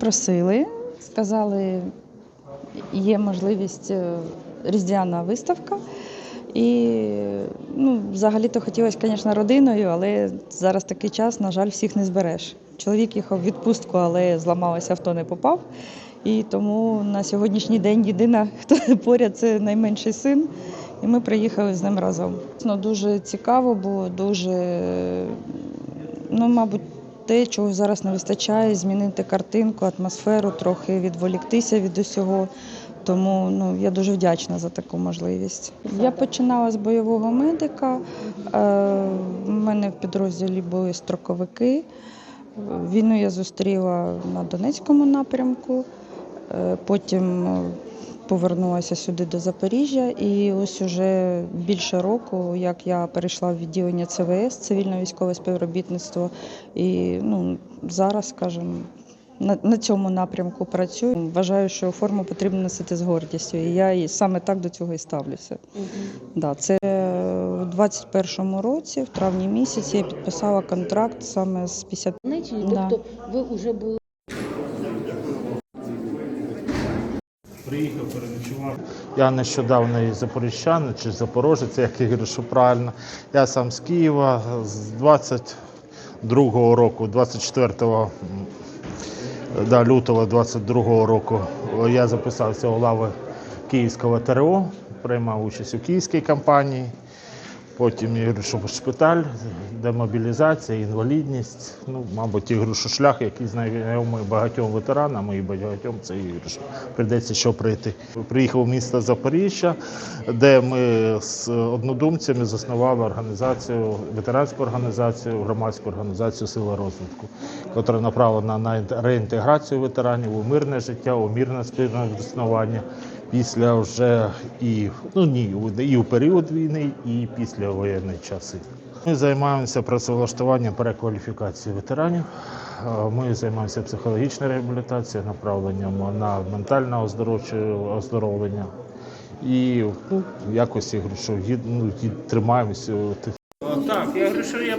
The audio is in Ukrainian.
Запросили, сказали, є можливість е, різдвяна виставка. І ну, взагалі-то хотілося, звісно, родиною, але зараз такий час, на жаль, всіх не збереш. Чоловік їхав в відпустку, але зламалося авто, не попав. І тому на сьогоднішній день єдина, хто поряд, це найменший син. І ми приїхали з ним разом. Ну, дуже цікаво було, дуже, ну, мабуть, те, чого зараз не вистачає, змінити картинку, атмосферу, трохи відволіктися від усього. Тому ну, я дуже вдячна за таку можливість. Я починала з бойового медика. Е, У мене в підрозділі були строковики. Війну я зустріла на Донецькому напрямку. Е, Потім е, повернулася сюди до Запоріжжя, і ось уже більше року, як я перейшла в відділення ЦВС, цивільне військове співробітництво, і ну, зараз, скажімо, на, на цьому напрямку працюю. Вважаю, що форму потрібно носити з гордістю, і я і саме так до цього і ставлюся. Да, це у 21-му році, в травні місяці, я підписала контракт саме з 50 Донеччині, Да. тобто ви вже були Приїхав, переночував. Я нещодавно із Запоріжчани чи Запорожець, як я говорю, що правильно. Я сам з Києва з 22-го року, 24-го да, лютого 22-го року я записався у лави Київського ТРО, приймав участь у київській кампанії. Потім говорю, що шпиталь, демобілізація, інвалідність. Ну, мабуть, шлях, який знайомий багатьом ветеранам і багатьом, це я говорю, що прийти. Приїхав в місто Запоріжжя, де ми з однодумцями заснували організацію, ветеранську організацію, громадську організацію Сила розвитку, яка направлена на реінтеграцію ветеранів у мирне життя, у мирне спільне існування після вже і ну ні, і у період війни, і після воєнні часи. Ми займаємося працевлаштуванням перекваліфікації ветеранів. Е, Ми займаємося психологічною реабілітацією, направленням на ментальне оздоровлення. І ну, якось я говорю, що гі- ну, тримаємося Так, я що я